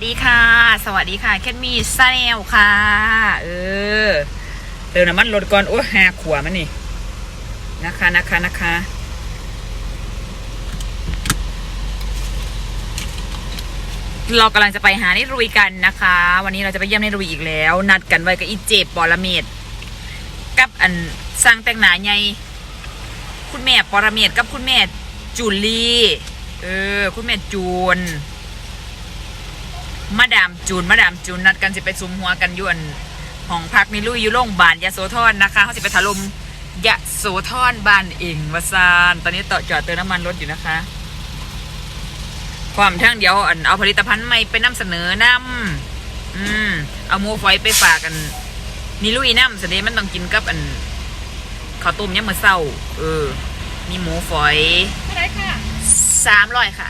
สวัสดีค่ะ สวัสดีค่ะ แคทมีซาแนลค่ะ เออเติมน้ำมันรถก่อนโอ้หาขวามันนี่ นะคะนะคะนะคะเรากำลังจะไปหานิรุยกันนะคะ วันนี้เราจะไปเยี่ยมนิรุยอีกแล้ว นัดกันไว้กับอีเจ็บปอระเมดกับอันสร้างแต่งหนาไงคุณแม่ปอระเมดกับคุณแม่จูลีเออ คุณแม่จูน มาดามจูนมาดามจูนนัดกันสิไปซุมหัวกันอยวนห้องพักนิลุยอยู่โรงพยาบาลยะโสธรนะคะเขาสิไปถล่มยะโสธรบ้านเองวาซานตอนนี้ต่อจอดเติมน้ำมันรถอยู่นะคะ ความทั้งเดียวอันเอาผลิตภัณฑ์ใหม่ไปนำเสนอนำอืมเอาหมูฝอยไปฝากกันนิลุยน้ำเสด็จมันต้องกินกับอันข้าวต้มยำมือเศร้า เออ มีหมูฝอยเท่าไหรค่ะสามร้อยค่ะ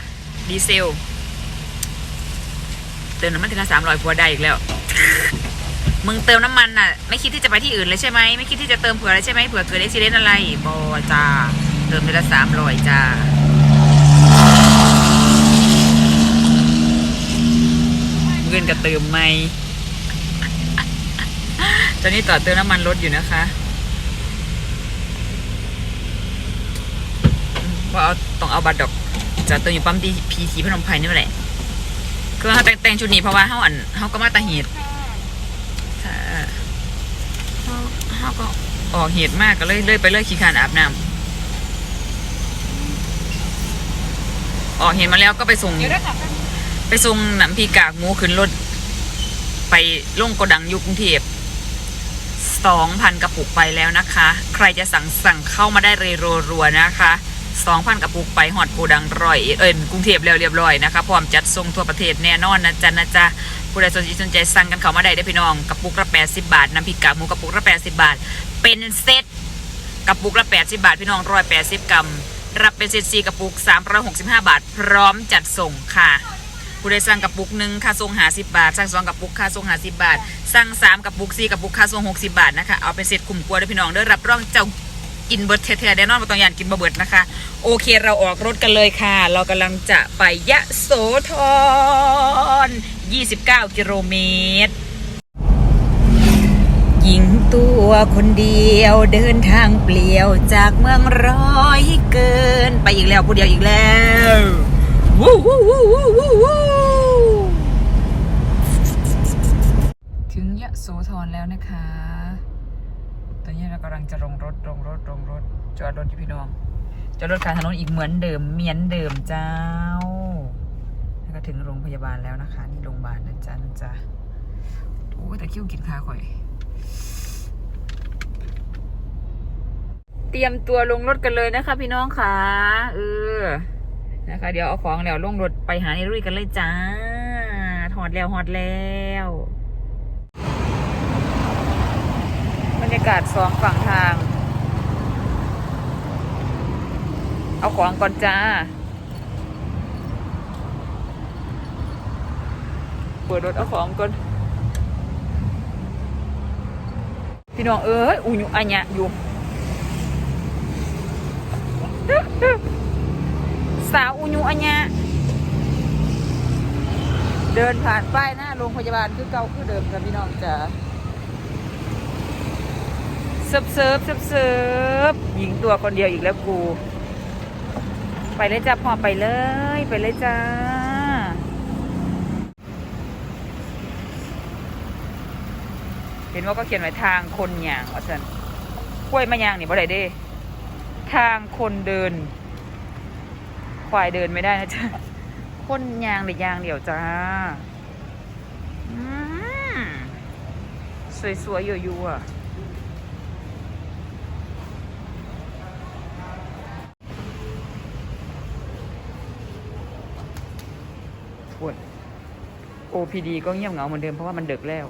ดีเซล เติมน้ำมันทีละสามร้อยพัวได้อีกแล้ว มึงเติมน้ำมันน่ะ ไม่คิดที่จะไปที่อื่นเลยใช่ไหมไม่คิดที่จะเติมเผื่ออะไรใช่ไหมเผื่อเกิดอุบิเหตุอะไรบอจ้าเติมทีละสามร้อยจ้าเงินกับเติมไหมตอนนี้ต่อเติมน้ำมันรถอยู่นะคะว่าเอาต้องเอาบัตรดอกจะเติมอยู่ปั๊มดีพีทีพนมไพรนี่แหละ คือเขาแต่งแต่งชุดนี้เพราะว่าเขาอันเขาก็มาตาเหตุถ้าเขาเขาก็ออกเหตุมากก็เลยเลยไปเลยขี้คร้านอาบน้ำออกเหตุมาแล้วก็ไปส่งเดี๋ยวได้ค่ะไปส่งหนังพีกากหมูขึ้นรถ ไปลงโกดังอยุกรุงเทพสองพันกระปุกไปแล้วนะคะ ใครจะสั่งสั่งเข้ามาได้เลยรัวๆนะคะ สองพันกระปุกไปหอดโกดังร้อยเอ็นกรุงเทพแล้วเรียบร้อยนะคะพร้อมจัดส่งทั่วประเทศแน่นอนนะจ๊ะนะจ๊ะผู้ใดสนใจสนใจสั่งกันเข้ามาได้ได้พี่น้องกระปุกละแปดสิบาทน้ำพริกกากหมูกระปุกละแปดสิบาท เป็นเซตกระปุกละแปดสิบาท พี่น้องร้อยแปดสิบกรัมรับเป็นเซตสี่กระปุกสามร้อยหกสิบห้าบาท พร้อมจัดส่งค่ะผู้ใดสั่งกระปุกหนึ่งค่าส่งหาสิบาท สั่งสองกระปุกค่าส่งหาสิบาท สั่งสามกระปุกสี่กระปุกค่าส่งหกสิบาทนะคะ เอาเป็นเสร็จกลุ่มกลัวด้วยพี่น้องเด้อรับรองเจ้า กินเบิร์ดเทๆแน่นอนมาตองยานกินบะเบิดนะคะ โอเคเราออกรถกันเลยค่ะ เรากำลังจะไปยะโสธร 29 กิโลเมตร หญิงตัวคนเดียวเดินทางเปลี่ยวจากเมืองร้อยเกิน ไปอีกแล้วผู้เดียวอีกแล้ววู้วู้วู้วู้วู้วู้ถึงยะโสธรแล้วนะคะ กำลังจะลงรถลงรถลงรถจอดรถอยู่พี่น้องจอดรถขางถนนอีกเหมือนเดิมเหมียนเดิมเจ้า แล้วก็ถึงโรงพยาบาลแล้วนะคะนี่โรงพยาบาลนะจ๊ะนะจ๊ะโอ้ยแต่คิ้วกินขาข่อย เตรียมตัวลงรถกันเลยนะคะ พี่น้องค่ะเออนะคะ เดี๋ยวเอาของแล้วลงรถไปหาในรุ่ยกันเลยจ้าหอดแล้วหอดแล้วบ รรยากาศสองฝั่งทาง เอาของก่อนจ้าเปิดรถเอาของก่อน พี่น้องเอ้ยอุยุอันเนี้ยอยู่สาวอุยุอัญญะเดินผ่านป้ายหน้าโรงพยาบาลคือเก่าคือเดิมครับพี่น้องจ๋า เซิร์ฟเซิร์ฟเซิร์ฟเซิร์ฟหญิงตัวคนเดียวอีกแล้วกู ไปเลยจ้าพอไปเลย ไปเลยจ้าเห็นว่าก็เขียนไว้ทางคนย่างว่าสันกล้วยมะยางนี่บ่ได้เด้ ทางคนเดิน ควายเดินไม่ได้นะจ๊ะคนยางหรือยางเดี่ยวจ้าอืมสวยๆอยู่ๆอะ วด OPD ก็เงียบเหงาเหมือนเดิมเพราะว่ามันดึกแล้ว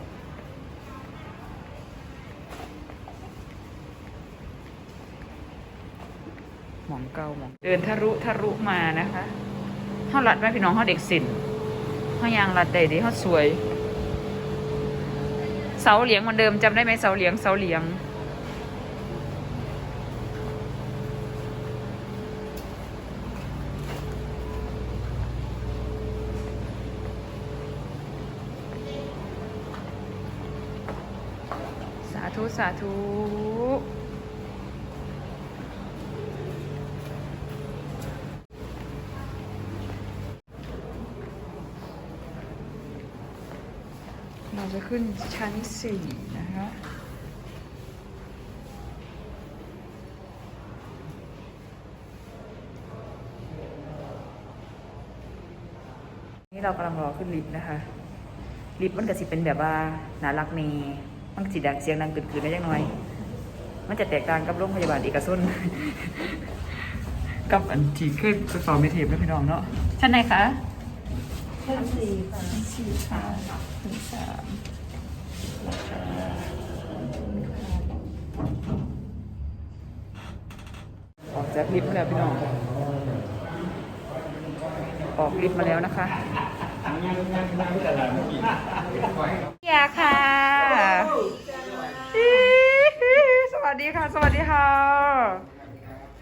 หมองเก้าหมอง เดินทะรุทะรุมานะคะเขาหลัดไหมพี่น้องเขาเด็กสินเขายางหลัดได้ดีเขาสวย เสาเหลียงเหมือนเดิมจำได้ไหมเสาเหลียงเสาเหลียงาธุเราจะขึ้นชั้นสี่นะคะนี่เรากำลังรอขึ้นลิฟต์นะคะ ลิฟต์มันก็สิเป็นแบบว่าน่ารักเน มันก็สิดังเสียงดังตื่นๆได้ยังน้อย มันจะแตกต่างกับโรงพยาบาลเอกชนกับอันที่เคยไปสอนเมเทปนะพี่น้องเนาะชั้นไหนคะชั้นสี่ค่ะสี่ค่ะถึงสามออกจากลิฟต์มาแล้วพี่น้อง ออกลิฟต์มาแล้วนะคะ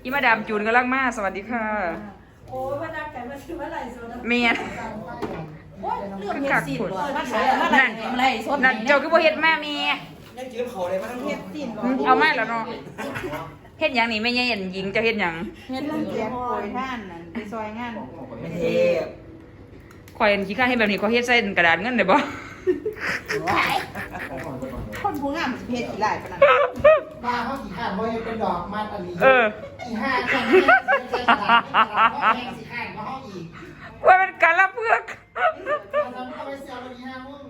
อีมาดามจูนกำลังมาสวัสดีค่ะ โอ้ยมาดักแต่มาซื้อเมื่อไหร่โซนเมียนโอ้ยเรื่องคือเฮ็กัดกสิผลมาขายเมื่อไหร่เมื่อไหร่โซนนั่นเจ้าคือบ่เฮ็ดแม่เมียยังจืดเขาเลยมันต้องเฮ็ดสินเอามาแล้วเนาะเฮ็ดหยังนี่ไม่ใช่เห็นหญิงเจะเฮ็ดหยังเฮ็ดเรื่องเกียร์โปรยท่านนั่นไปซอยงานไม่เทพข่อยเห็นขี้ข้าเฮ็ดแบบนี้ข่อยเฮ็ดใส่กระดาษเงินได้บ่ คนผู้งามเฮ็ดกี่หลายปานนั้นมาเขาขี่ข้านว่ายังเป็นดอกมัดอะไรเอออีห้าคนนี้ใช้กระดาษแพงสิข้านมาห้องอีกว่าเป็นการละเพือกเราทำเข้าไปเสียวันนี้ห้ามึง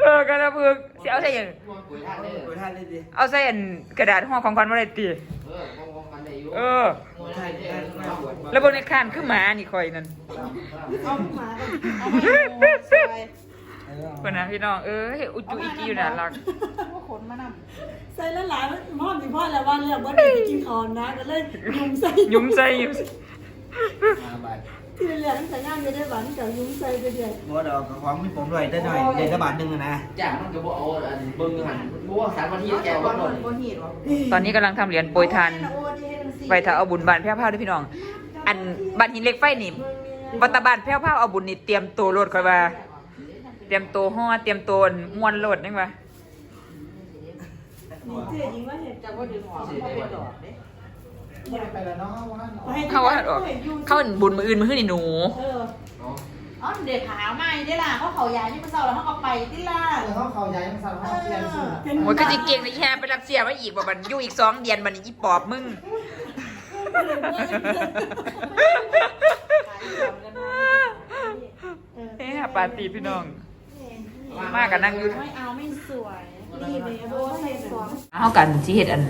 เออการละเพือกสิเอาใส่หยังคุยท่านได้ดิเอาใส่อันกระดาษห่อของขวัญบ่ได้ติเออคุยท่านได้มาบวชแล้วเบิ่งในคานคือหมานี่ข่อยนั่นเอามาเอามา ซอยเพิ่นนะพี่น้องเออเฮ็ดอุจุอีกีอยู่น่ารักว่าขนมานำใส่แล้วหลานพ่อมีพ่อแล้ววันเลยว่าเด็กกินข้าวนะก็เลยยุงใส่ยุ้มใส่ยุ้มใส่ที่เรียนใส่งานไม่ได้หวานกับยุงใส่ไปเดียวบัวดอกของมีผมด้วยได้หน่อยเดือนละบาทหนึ่งนะจ้ามันก็บ่เอาเบิ่งหันบ่ว่าสามวันที่แกบ่ว่านนบ่ฮีดตอนนี้กำลังทำเหรียญโปรยทานไปถ้าเอาบุญบานแพ้วพราด้วยพี่น้อง อันบานหินเล็กไฟนี่บัตตาบานแพ้วพราเอาบุญนี่เตรียมตัวโลดค่อยว่า เตรียมตัวห่อเตรียมตัวมวนโลดนั่นว่านี่เจ๊ยิงว่าเห็นจะบ่ดึงออกบ่เป็นดอกเด้ไปแล้วเนาะว่าเขาว่าออกเข้าบุญมืออื่นมือขึ้นนี่หนูเอออ๋อเด็กขาวใหม่ได้ล่ะเขาเขายาที่มาเซาแล้วเขาก็ไปติล่ะเดี๋ยวเขาเขาใหญ่มาสั่งห้องเรียนสื่อเป็นโอ้ยก็จิเก่งในแค่ไปรับเสียมาอีกบ่บันอยู่อีกสองเดือนบัดนอีปอบมึงเฮ้ยปาร์ตี้พี่น้อง มากกันนั่งอยู่ไม่เอาไม่สวยนี่เลยโอ้ใส่สองเฮากันที่เฮ็ดอัน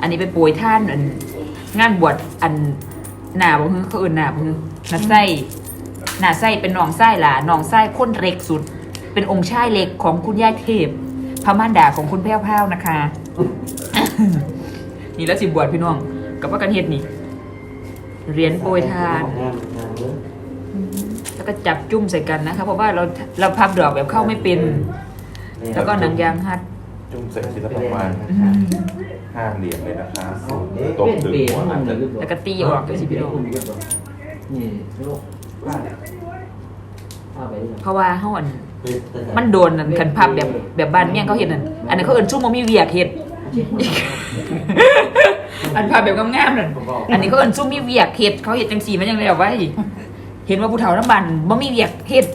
อันนี้ไปโปรยท่านอัน งานบวชอันหน้าบ่ฮือเขาเอิ้นหน้าบ่ฮือหน้าไส้หน้าไส้เป็นน้องไส้ล่ะน้องไส้คนเล็กสุด เป็นองค์ชายเล็กของคุณย่าเทพพระมารดาของคุณแพ้วพราวนะคะ นี่แล้วสิบวชพี่น้อง กับว่ากันเฮ็ดนี่เหรียญโปรยทาน แล้วก็จับจุ่มใส่กันนะคะ เพราะว่าเราเราพับดอกแบบเข้าไม่เป็น แล้วก็หนังยางฮัดจุ่มเสร็จทีละประมาณอืมห้าเหรียญเลยนะคะตกถึงหัวอาจจะแล้วก็ตีออกเลยสิพี่น้องนี่ลูกว่าว่าไปดิเพราะว่าเฮาอันมันโดนนั่นคันพับแบบแบบบ้านเมี่ยงเขาเห็นนั่นอันนั้นเขาเอิ้นซุ่มบ่มีเวียกเฮ็ดอันพับแบบงามๆนั่นอันนี้เขาเอิ้นซุ่มมีเวียกเฮ็ดเขาเฮ็ดจังซี่มันยังแล้วไว้ เห็นว่าผู้เฒ่าน้ำบันบ่มีเวียกเฮ็ด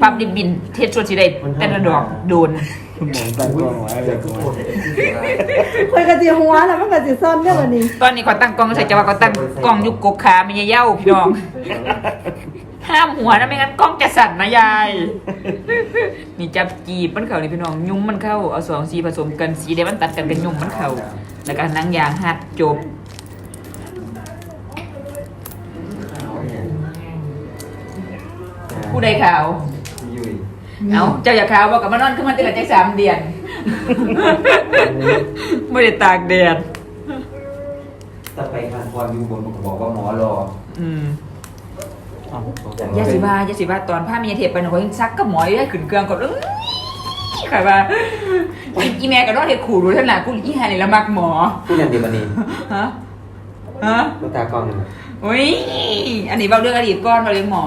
พับดิบบินเฮ็ดชวนสิได้แต่ละดอกโดนคอยกระเจียหัวแล้วมันกระเจียซ่อนได้วันนี้ ตอนนี้ขอตั้งกล้องใส่จะว่าขอตั้งกล้องอยุกกกขาไม่ใช่เหย้าพี่น้อง ห้ามหัวนะไม่งั้นกล้องจะสั่นนะยาย นี่จับจีบมันเข้านี่พี่น้อง ยุ่มมันเข้าเอาสองสีผสมกันสีเดียวมันตัดกันกันยุ่มมันเข้าแล้วก็หนังยางหัดจบ ผู้ใดขาวเอาเจ้าอย่าขาวบอกกับมานอนขึ้นมาตั้งแต่สามเดือนไม่ได้ตากแดดถ้าไปทางความอยู่บนบอกว่าหมอรออืมยาสีบายาสีบาตอนผ้ามีเทปไปหน่อยซักกับหมอยได้ขึ้นเครื่องก่อนเอ้ยใครว่าอีแม่กับน้องเห็ดขู่รู้ท่านหละกูอีหานี่ละมักหมอ พูดอย่างดีมันนี่ฮะฮะ ลูกตากล้องหนึ่ง อุ้ยอันนี้เบาเรื่องอดีตก้อนเราเรียนหมอ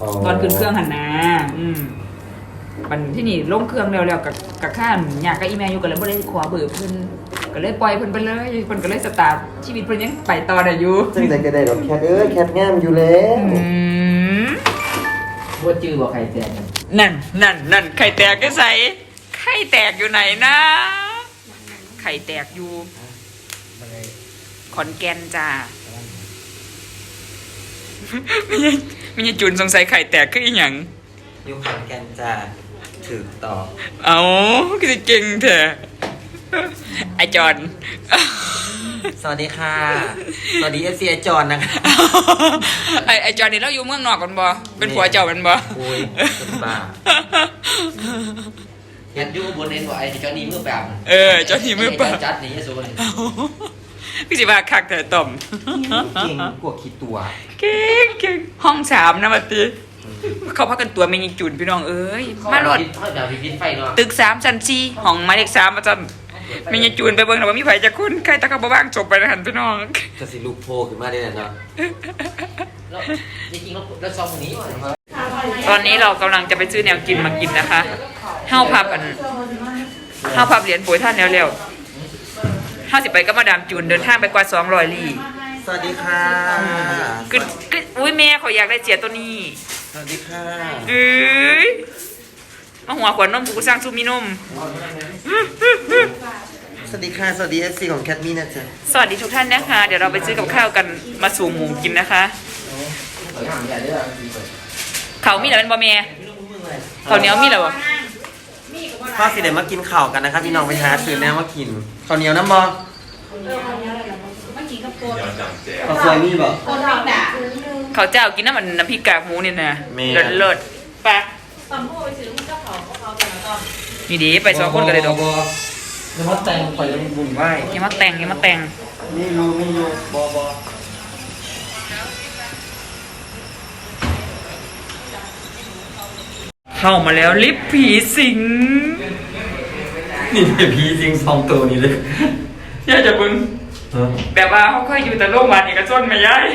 อ๋อตอนขึ้นเครื่องหันนะอืมมันที่นี่ลงเครื่องแล้วแล้วกับกับข้ามอยากกับอีแมอยู่กันเลยบ่ได้ขอเบอร์เพิ่นก็เลยปล่อยเพิ่นไปเลยเพิ่นก็เลยสตาร์ทชีวิตเพิ่นยังไปต่อได้อยู่จังใจก็ได้ดอกแคทเอ้ยแคทงามอยู่แล้วอืมว่าจื้อบ่ใครแจกกันนั่นนั่นนั่นไข่แตกก็ใส่ไข่แตกอยู่ไหนนะ ไข่แตกอยู่ขอนแก่นจ้า ไม่ใช่ไม่ใช่จุนสงสัยไข่แตกคืออีหยัง อยู่ขอนแก่นจ้าถือต่อเอาคือสิเก่งเถอะไอจอน สวัสดีค่ะ สวัสดีเอฟซีไอจอนนะคะไอไอจอนนี่เราอยู่เมืองนอกกันบ่เป็นผัวเจ้ากันบ่โอ้ยสุดบ้าเห็นอยู่บนเอ็นว่าไอ้จอนี่มือแบบเออจอนนี่มือเปล่าจัดนี่ยสูง พี่สิว่าคักเถอะต่อมเก่งกว่าคิดตัวเก่งเก่งห้องสามนะมาตีเขาพักกันตัวไม่ยิงจุนพี่น้องเอ้ยมาโหลดเขาแบบพินไฟเนาะตึกสามชั้นสี่ห้องหมายเลขสามมาจันไม่ยิงจูนไปเบิ่งแต่ว่ามีไผจะคุ้นใครตะเขาบ่บ้างจบไปนะหันพี่น้องจะสิลูกโพขึ้นมาได้เนาะแล้วจริงๆแล้วแล้วซองตรงนี้ตอนนี้เรากำลังจะไปซื้อแนวกินมากินนะคะเฮ้าพับอันเฮ้าพับเหรียญปุ๋ยท่านแล้วแล้ว เฮ้าสิไปก็มาดามจูนเดินทางไปกว่า200ลี้สวัสดีค่ะ คือคืออุ้ยแม่เขาอยากได้เจียตัวนี้สวัสดีค่ะเอ้ยมาหัวขวานนมกูสร้างซูมินมสวัสดีค่ะ สวัสดีเอฟซีของแคทมี่นะจ๊ะสวัสดีทุกท่านนะคะ เดี๋ยวเราไปซื้อกับข้าวกันมาสู่หมูกินนะคะ เขามีอะไรเป็นบะเมียเขาวเหนียวมีอะ ไรบ่พ่อสิเดี๋ยวมากินข้าวกันนะครับพี่น้องไปหาซื้อแนวมากินข้าวเหนียวน้ำบอเดี๋ยวจังแจวข้าวสวยมีบ่คนรักด่าเขาวเจ้ากินน้ำมันน้ำพริกกากหมูเนี่ยนะแม่เลิศเลิศๆไปะตอนพวกไปซื้อเจ้าของเขาแต่ละตอนนี่ดีไปสองคนกันเลยดอกเดี๋ยวมาแต่งไปแล้วบุญไหว อย่ามาแต่งอย่ามาแต่งนี่อยู่นี่อยู่บอบอ เข้ามาแล้วลิฟต์ผีสิง นี่เป็นพีจริงสองตัวนี้เลยย่าจะบึงแบบว่าเขาเคยอยู่แต่โรงพยาบาลเอกชนไม่ย้าย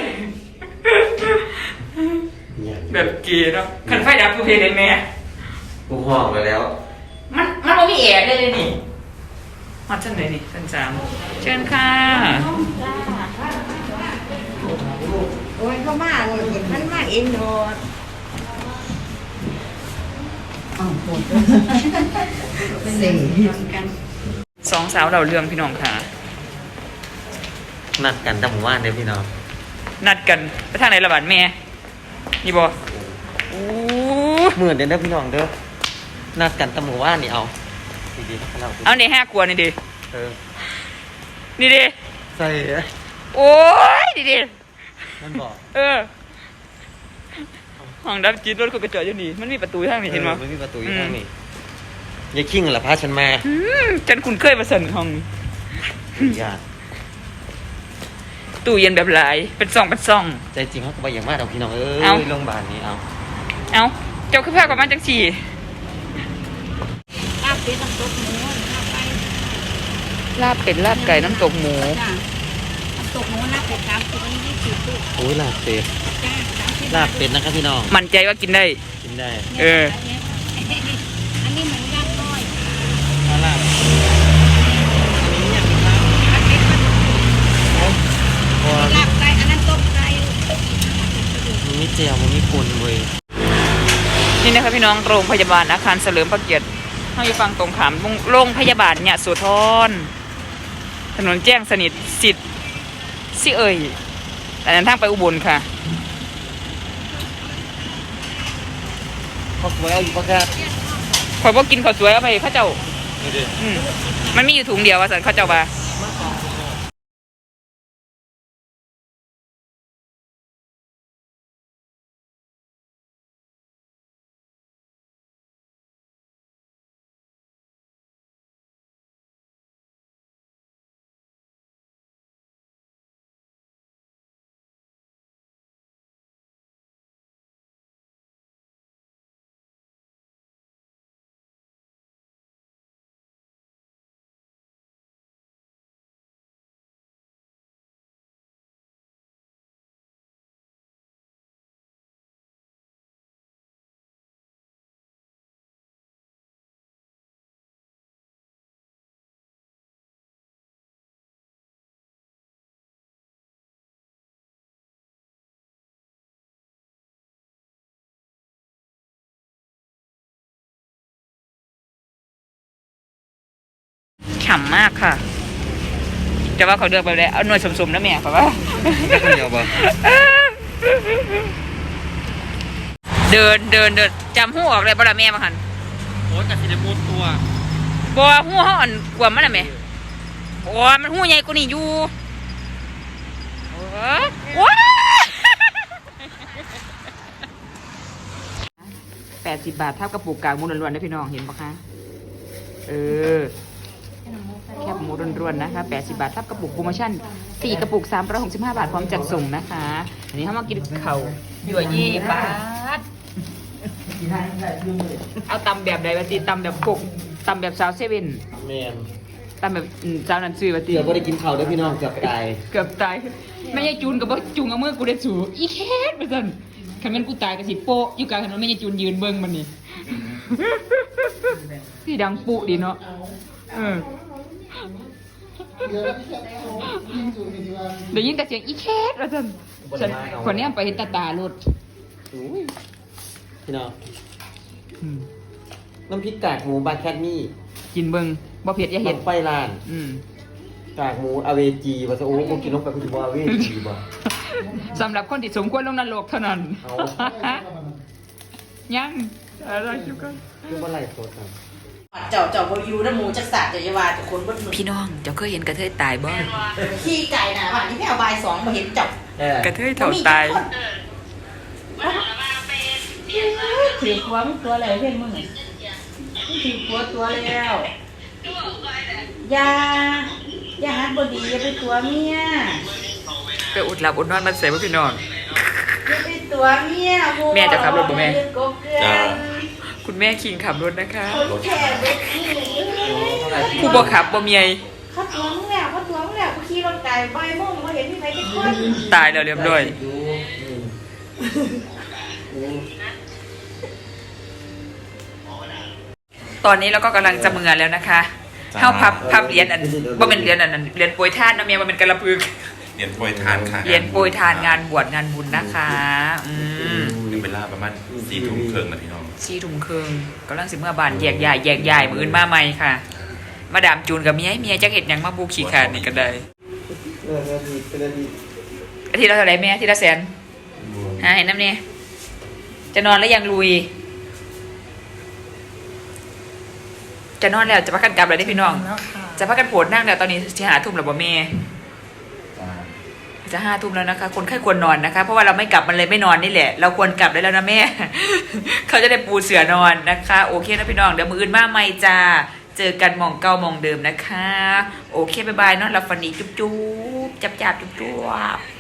แบบเกีเนาะคันไฟดับคือเพลงเล่นแม่กูห่องไปแล้วมันมันบ่มีแอร์ได้เลยนี่ฮอดชั้นไหนนี่ชั้นสามเชิญค่ะโอ้ยเขามาเลยเห็นมันมาเองโด ดสองสาวเราเรื่องพี่น้องค่ะ นัดกันแต่หมู่บ้านเด้อพี่น้องนัดกันไปทางไหนละบาดแม่นี่บ่อู้หมื่นเด้อเด้อพี่น้องเด้อนัดกันแต่หมู่บ้านนี่เอาดีๆนะเราเอาในห้าครัวนี่ดิเออนี่ดิใส่เอ้ยโอ้ยนี่ดิมันบอกเออ ห้องดับจิตรถเขากระจอดอยู่นี่ มันมีประตูทางนี้เห็นมั้ออมันมีประตูอยู่ข้างนี้ยายคิงเหรอพาฉันมาอืมฉันคุ้นเคยมาสั่นห้องนี้ญาติตู้เย็นแบบหลาย เป็นซองเป็นซอง ใจจริงเขาก็ไปอย่างมากเอาพี่น้องเอ้ยเอาโรงพยาบาลนี้เอา เอาเจ้าคือภาพกับมันจังสี่ลาบเป็ดน้ำตกหมูลาบไปลาบเป็ดลาบไก่น้ำตกหมูจ้าน้ำตกหมูลาบเป็ดสามสิบอันนี้ยี่สิบลูกโอ้ยลาบเป็ดจ้าสามสิบ ลาบเป็ดนะครับพี่น้องมั่นใจว่ากินได้ กินได้เออ อันนี้หมูย่างน้อยเอาลาบอันนี้มันพอลาบไก่อันนั้นต้มไก่มันไม่เจียวมันไม่ปุนเว้ยนี่นะครับพี่น้องโรงพยาบาลอาคารเฉลิมพระเกียรติห้องอยู่ฟังตรงขามโรงพยาบาลเนี่ยสุทรถนนแจ้งสนิทสิทธิ์สิเอ่ยแต่เดินทางไปอุบลค่ะ ขาสวยเอาอยู่ปะครับขอยบอกกินข้าวสวยเอาไปให้เข้าเจ้า นี่ดิอืมมันมีอยู่ถุงเดียวว่าสันเข้าเจ้าว่า ฉ่ำมากค่ะ แต่ว่าเขาเลือกไปแล้วเอาหน่วยสมๆนะแม่ค่ะว่าได้คนเดียวบ่เดินเดินเดินจำหูออกเลยบ่ละแม่มาหันโอ้ยกะสิได้มุดตัวบ่หูเฮาอ่อนกว่ามันน่ะแม่บ่มันหูใหญ่กว่านี้อยู่โอ้ว้าแปดสิบบาทเท่ากับปลูกกลางหมูล้วนๆนะพี่น้องเห็นปะคะ เออ แคบหมูล้วนๆนะคะ 80 บาททับกระปุกโปรโมชั่น 4 กระปุก 365 บาทพร้อมจัดส่งนะคะอันนี้เขามากินเขาวยั่วยี่บาทเอาตำแบบใดวะตีตำแบบกกตำแบบสาวเซเว่นแมนตำแบบอืมสาวนันซื้อวะตีเดี๋ยวบ่ได้กินข้าวเด้อพี่น้องเกือบตายเกือบตายไม่ใช่จูนกับว่าจุงเอามือกูได้สูอีแคสไปสั่นคันแม่นกูตายกับสิโปะอยู่กลางถนนไม่ใช่จูนยืนเบิ่งมันนี่ที่ดังปุดีเนาะเออ เดี๋ยวยินแต่เสียงอีแคสว่าซั่นฉันคนนี้ไปเห็นตาตาลุดอุ้ยพี่น้องน้ำพริกกากหมูบาแคทมี่กินเบิ่งบ่เผ็ดอย่าเห็ดไฟลาน อืมกากหมูอเวจีว่าซะโอ้กูกินลงไปกูสิบ่อเวจีบ่สำหรับคนที่สมควรลงนรกเท่านั้นเอายังอะไรอยู่กันคือบ่ไล่โซดา เจ้าเจ้าบริยูนะหมูจักสาเจ้าอยาวาจะคนบนมือพี่น้องเจ้าเคยเห็นกระเทยตายบ่ขี้ไก่น่ะว่าที่แถวบายสองมาเห็นเจับเออกระเทยเท่าตายถือหัวมึงตัวอะไรเพื่อนมึงถือหัวตัวแล้วอย่าอย่าฮัดบดีอย่าไปตัวเมียไปอุดหลับอุดนอนมันเสยบ่พี่น้องอย่าไปตัวเมียบัวแม่จะขับรถบ่แม่อย่าโกเกิน คุณแม่คิงขับรถนะคะคนแก่รถนี่ผู้บ่ขับบ่เมียเขาตัวมึงแล้วเขาตัวมึงแล้วกูขี่รถไก่ใบายโม่งมาเห็นที่ไหนจะคนตายแล้วเรียบร้อยดูอืมอืมตอนนี้เราก็กำลังจะเมือแล้วนะคะเฮาพับพับเหรียญอันบ่เป็นเหรียญอันนั้นเหรียญโปรยทานนะเมียมันเป็นกระพึกเรียนโปรยทานค่ะเหรียญโปรยทานงานบวชงานบุญนะคะ อืมนึงเวลาประมาณสี่ทุ่มครึ่งนะพี่ น้องสี่ทุ่มครึ่งกำลังสิเมื่อบานแยกย้ายแยกย้ายมืออื่นมาใหม่ค่ะ มาดามจูนกับเมียเมียจักเห็ดหยังมาบูขี่ขาดนี่ก็ได้เออนาทีเป็นนาทีอาทิตย์ละเท่าไหรแม่อาทิตย์ละแสนหาเห็นน้ำเนี่ยจะนอนแล้วยังลุย จะนอนแล้วจะพักกันกลับเลยได้พี่น้อง จะพักกันโผดนั่งแล้วตอนนี้ที่หาทุ่มแล้วบ่แม่ จะห้าทุ่มแล้วนะคะ คนไข้ควรนอนนะคะ เพราะว่าเราไม่กลับมันเลยไม่นอนนี่แหละ เราควรกลับได้แล้วนะแม่ เขาจะได้ปูเสือนอนนะคะ โอเคนะพี่น้องเดี๋ยวมืออื่นมาใหม่จ้า เจอกันมองเก้ามองเดิมนะคะ โอเคบายบายเนอนรับฟันดีจุ๊บจุ๊บจับจับจุ๊บจุ๊บ